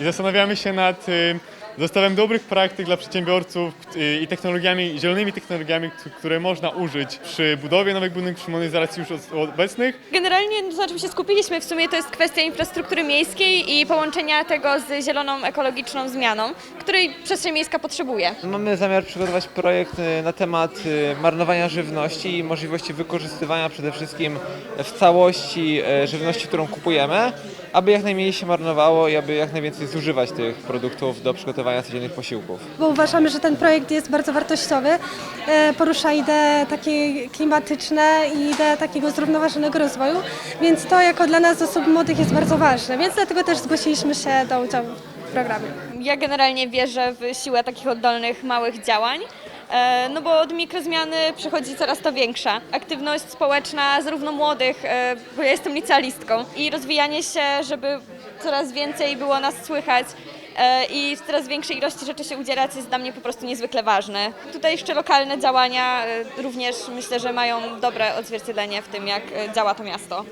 i zastanawiamy się nad y, zestawem dobrych praktyk dla przedsiębiorców y, i technologiami, zielonymi technologiami, które można użyć przy budowie nowych budynków, przy modernizacji już obecnych. Generalnie to, na czym się skupiliśmy w sumie to jest kwestia infrastruktury miejskiej i połączenia tego z zieloną, ekologiczną zmianą, której przestrzeń miejska potrzebuje. Mamy zamiar przygotować projekt y, na temat y, marnowania żywności i możliwości wykorzystywania przede wszystkim w całości y, żywności, którą kupujemy, aby jak najmniej się marnowało i aby jak najwięcej zużywać tych produktów do przygotowania codziennych posiłków. bo uważamy, że ten projekt jest bardzo wartościowy. E, Porusza idee takie klimatyczne i idee takiego zrównoważonego rozwoju, więc to jako dla nas osób młodych jest bardzo ważne, więc dlatego też zgłosiliśmy się do udziału w programie. Ja generalnie wierzę w siłę takich oddolnych, małych działań. e, No bo od mikrozmiany przychodzi coraz to większa. Aktywność społeczna zarówno młodych, e, bo ja jestem licealistką, i rozwijanie się, żeby coraz więcej było nas słychać e, i w coraz większej ilości rzeczy się udzielać jest dla mnie po prostu niezwykle ważne. Tutaj jeszcze lokalne działania e, również myślę, że mają dobre odzwierciedlenie w tym, jak e, działa to miasto.